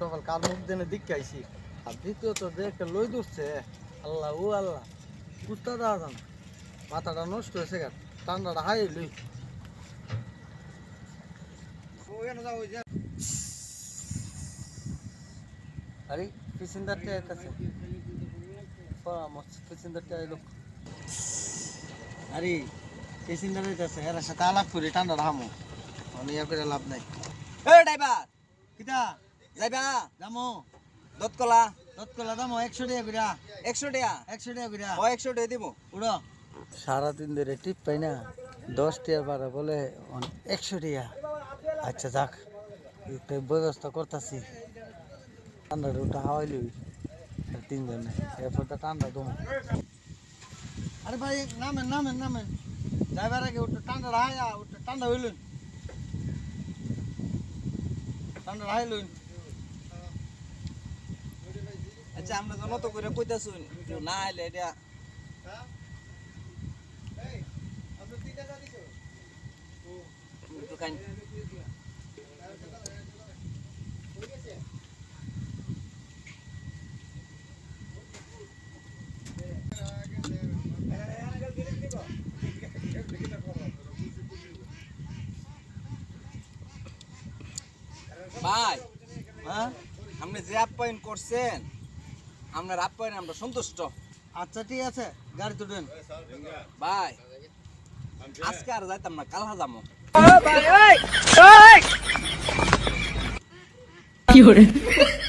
কপাল কার মুখ দেনে দিকাইছি আর দ্বিতীয়ত যে একটা লই দূরছে আল্লাহ ও আল্লাহ কুস্তা দেওয়া মাথাটা নষ্ট হয়েছে গা ঠান্ডাটা হাই লই আরে পেসেঞ্জারটা এসেছে পরামর্শ পেসেঞ্জারটা এলো আরে পেসেঞ্জার এসেছে এর সাথে আলাপ করে ঠান্ডাটা হামো আমি ইয়া করে লাভ নাই। এ ড্রাইভার! কিতা? যাইবা দামো দতকলা। তৎকলা দামো একশো টাকা করে একশো টাকা? একশো টাকা করে ও একশো টাকা দিব উড়ো। সারাদিন ধরে টিপ পাই না। দশ টাকা বারো বলে একশো টাকা। আচ্ছা যাক। একটা ব্যবস্থা করতেছি। ঠান্ডাটা ওটা হাওয়াইলি তিনজনে এরপর তো ঠান্ডা দমো আরে ভাই নামেন নামেন নামেন ড্রাইভার আগে ওটা ঠান্ডা হায়া ওটা ঠান্ডা হইলুন ঠান্ডা হাইলুন আচ্ছা আমরা তো নত করে কইতাছুন কেউ না আইলে এটা দোকান ভাই হ্যাঁ? আপনি যে আপ্যায়ন করছেন আপনার আপ্যায়নে আমরা সন্তুষ্ট। আচ্ছা ঠিক আছে গাড়ি তুলেন। ভাই আজকে আর যাইতাম না কাল যাব কি